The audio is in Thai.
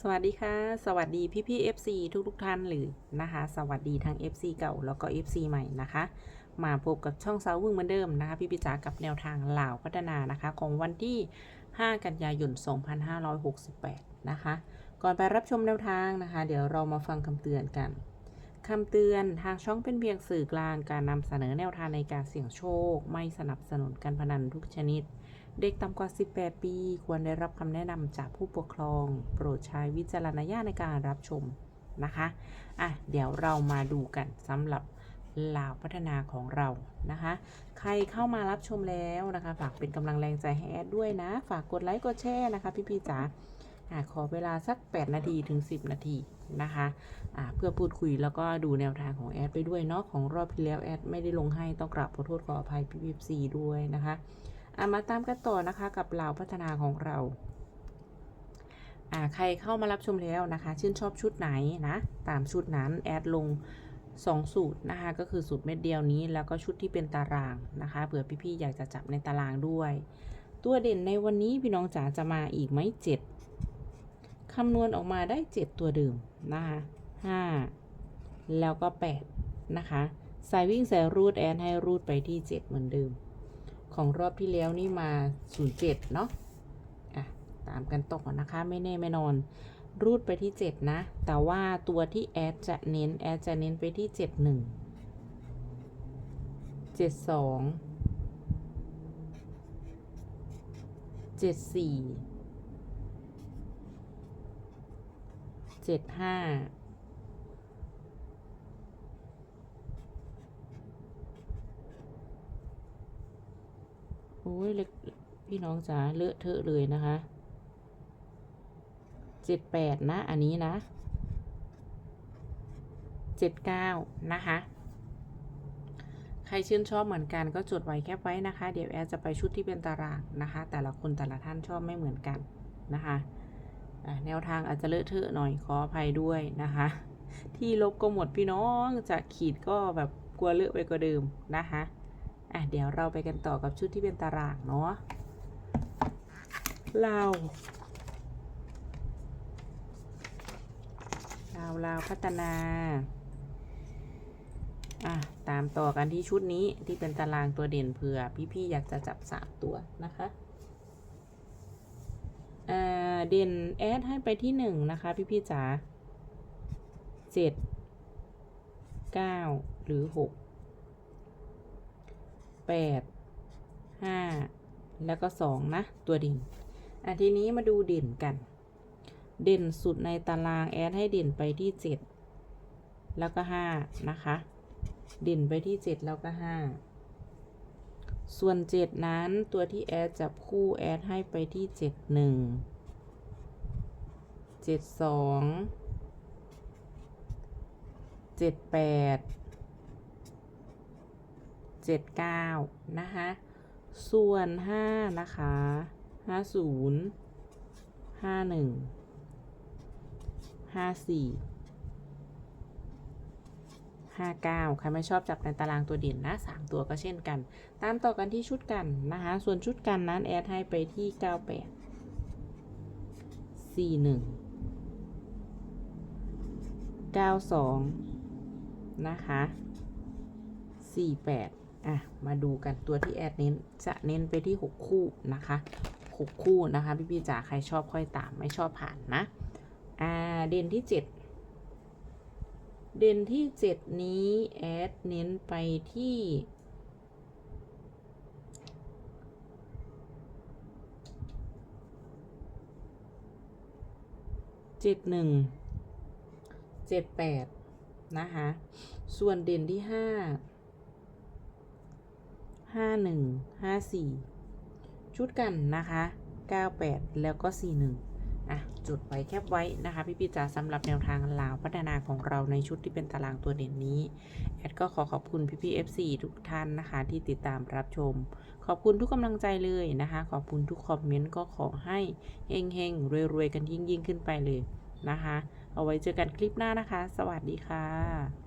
สวัสดีค่ะ สวัสดีพี่พี่ FC ทุกทุกท่านหรือนะคะ สวัสดีทั้ง FC เก่าแล้วก็ FC ใหม่นะคะ มาพบกับช่องสาววึ่งเหมือนเดิมนะคะ พี่พิจากับแนวทางลาวพัฒนานะคะ ของวันที่ 5 กันยายน 2568 นะคะ ก่อนไปรับชมแนวทางนะคะ เดี๋ยวเรามาฟังคำเตือนกันคำเตือนทางช่องเป็นเพียงสื่อกลางการนำเสนอแนวทางในการเสี่ยงโชค ไม่สนับสนุนการพนันทุกชนิด เด็กต่ำกว่า 18 ปี ควรได้รับคำแนะนำจากผู้ปกครอง โปรดใช้วิจารณญาณในการรับชมนะคะอะเดี๋ยวเรามาดูกันสำหรับลาวพัฒนาของเรานะคะ ใครเข้ามารับชมแล้วนะคะ ฝากเป็นกำลังแรงใจให้แอดด้วยนะ ฝากกดไลค์กดแชร์นะคะ พี่พี่จ๋าอะขอเวลาสัก 8 นาทีถึง 10 นาทีนะคะอะเพื่อพูดคุยแล้วก็ดูแนวทางของแอดไปด้วยเนาะของรอบที่แล้วแอดไม่ได้ลงให้ต้องกราบขอโทษขออภัยพี่พีซีด้วยนะคะ อะมาตามกันต่อนะคะกับเหล่าพัฒนาของเราอ่าใครเข้ามารับชมแล้วนะคะ ชื่นชอบชุดไหนนะ ตามชุดนั้นแอดลง 2 สูตรนะคะ ก็คือสูตรเม็ดเดียวนี้ แล้วก็ชุดที่เป็นตารางนะคะเผื่อพี่ๆอยากจะจับในตารางด้วย ตัวเด่นในวันนี้พี่น้องจ๋าจะมาอีกไหมเจ็ดคำนวณออกมาได้ 7 ตัวเดิมนะคะ5แล้วก็ 8 นะคะสายวิ่งสายรูดแอนให้รูดไปที่ 7 เหมือนเดิม ของรอบที่แล้วนี่มา 07 เนาะอะตามกันต่อนะคะ ไม่แน่ไม่นอน รูดไปที่ 7 นะ แต่ว่าตัวที่แอดจะเน้น แอดจะเน้นไปที่ 71 72 74 75 โอ้ยเล็กพี่น้องจ๋าเลอะเทอะเลยนะคะเจ็ดแปดนะ อันนี้นะเจ็ดเก้านะคะ ใครชื่นชอบเหมือนกันก็จดไว้แคปไว้นะคะ เดี๋ยวแอดจะไปชุดที่เป็นตารางนะคะ แต่ละคนแต่ละท่านชอบไม่เหมือนกันนะคะอะแนวทางอาจจะเลอะเทอะหน่อยขออภัยด้วยนะคะ ที่ลบก็หมดพี่น้องจะขีดก็แบบกลัวเลอะไปกว่าเดิมนะคะ อะเดี๋ยวเราไปกันต่อกับชุดที่เป็นตารางเนาะลาวลาวลาวพัฒนาอะตามต่อกันที่ชุดนี้ที่เป็นตารางตัวเด่นเผื่อพี่ๆอยากจะจับสามตัวนะคะอ่าเด่นแอดให้ไปที่หนึ่งนะคะพี่ๆจ๋าเจ็ดเก้าหรือหก แปดห้าแล้วก็สองนะ ตัวเด่นอะทีนี้มาดูเด่นกัน เด่นสุดในตารางแอดให้เด่นไปที่เจ็ดแล้วก็ห้านะคะ เด่นไปที่เจ็ดแล้วก็ห้าส่วนเจ็ดนั้นตัวที่แอดจับคู่แอดให้ไปที่เจ็ดหนึ่งเจ็ดสองเจ็ดแปด เจ็ดเก้านะคะ ส่วนห้านะคะห้าศูนย์ห้าหนึ่งห้าสี่ห้าเก้าใครไม่ชอบจับในตารางตัวเด่นนะสามตัวก็เช่นกัน ตามต่อกันที่ชุดกันนะคะ ส่วนชุดกันนั้นแอดให้ไปที่เก้าแปดสี่หนึ่งเก้าสองนะคะสี่แปด อะมาดูกันตัวที่แอดเน้นจะเน้นไปที่ 6 คู่นะคะ6คู่นะคะ พี่พี่ๆจ๋าใครชอบค่อยตามไม่ชอบผ่านนะอ่าเด่นที่ 7 เด่นที่ 7 นี้แอดเน้นไปที่เจ็ดหนึ่งเจ็ดแปดนะคะ ส่วนเด่นที่ห้า ห้าหนึ่งห้าสี่ชุดกันนะคะเก้าแปดแล้วก็สี่หนึ่งอะ จุดไว้แคบไว้นะคะ พี่พี่จ๋าสำหรับแนวทางลาวพัฒนาของเราในชุดที่เป็นตารางตัวเด่นนี้ แอดก็ขอขอบคุณพี่พี่ FC ทุกท่านนะคะ ที่ติดตามรับชม ขอบคุณทุกกำลังใจเลยนะคะ ขอบคุณทุกคอมเมนต์ก็ขอให้เฮงเฮงรวยรวยๆ กันยิ่งยิ่งๆ ขึ้นไปเลยนะคะ เอาไว้เจอกันคลิปหน้านะคะ สวัสดีค่ะ